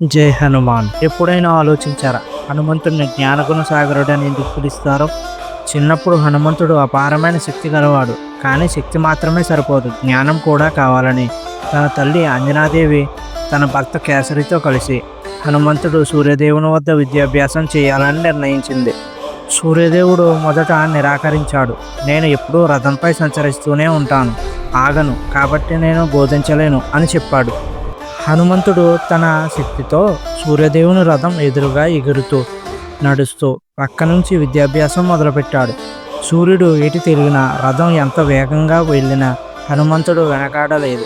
జై హనుమాన్. ఎప్పుడైనా ఆలోచించారా హనుమంతుడిని జ్ఞానగుణ సాగరుడు అని ఎందుకు పిలుస్తారో? చిన్నప్పుడు హనుమంతుడు అపారమైన శక్తి గలవాడు కానీ శక్తి మాత్రమే సరిపోదు జ్ఞానం కూడా కావాలని. తన తల్లి అంజనాదేవి తన భర్త కేసరితో కలిసి హనుమంతుడు సూర్యదేవుని వద్ద విద్యాభ్యాసం చేయాలని నిర్ణయించింది. సూర్యదేవుడు మొదట నిరాకరించాడు నేను ఎప్పుడూ రథంపై సంచరిస్తూనే ఉంటాను ఆగను కాబట్టి నేను బోధించలేను అని చెప్పాడు. హనుమంతుడు తన శక్తితో సూర్యదేవుని రథం ఎదురుగా ఎగురుతూ నడుస్తూ పక్క నుంచి విద్యాభ్యాసం మొదలుపెట్టాడు. సూర్యుడు ఎటు తిరిగినా రథం ఎంత వేగంగా వెళ్ళినా హనుమంతుడు వెనకాడలేదు.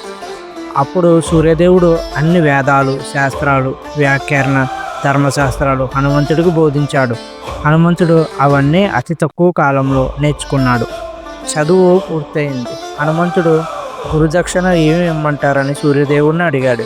అప్పుడు సూర్యదేవుడు అన్ని వేదాలు శాస్త్రాలు వ్యాకరణ ధర్మశాస్త్రాలు హనుమంతుడికి బోధించాడు. హనుమంతుడు అవన్నీ అతి తక్కువ కాలంలో నేర్చుకున్నాడు. చదువు పూర్తయింది. హనుమంతుడు గురుదక్షిణ ఏమి ఇమ్మంటారని సూర్యదేవుడిని అడిగాడు.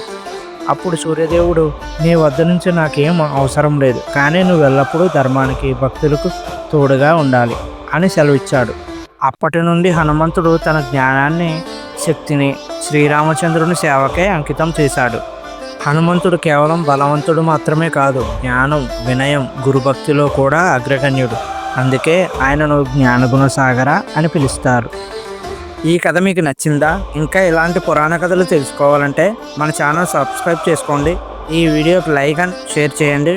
అప్పుడు సూర్యదేవుడు నీ వద్ద నుంచి నాకేం అవసరం లేదు కానీ నువ్వు ఎల్లప్పుడూ ధర్మానికి భక్తులకు తోడుగా ఉండాలి అని సెలవిచ్చాడు. అప్పటి నుండి హనుమంతుడు తన జ్ఞానాన్ని శక్తిని శ్రీరామచంద్రుని సేవకే అంకితం చేశాడు. హనుమంతుడు కేవలం బలవంతుడు మాత్రమే కాదు జ్ఞానం వినయం గురుభక్తిలో కూడా అగ్రగణ్యుడు. అందుకే ఆయనను జ్ఞానగుణ సాగర అని పిలుస్తారు. ఈ కథ మీకు నచ్చిందా? ఇంకా ఇలాంటి పురాణ కథలు తెలుసుకోవాలంటే మన ఛానల్ సబ్స్క్రైబ్ చేసుకోండి. ఈ వీడియోకి లైక్ అండ్ షేర్ చేయండి.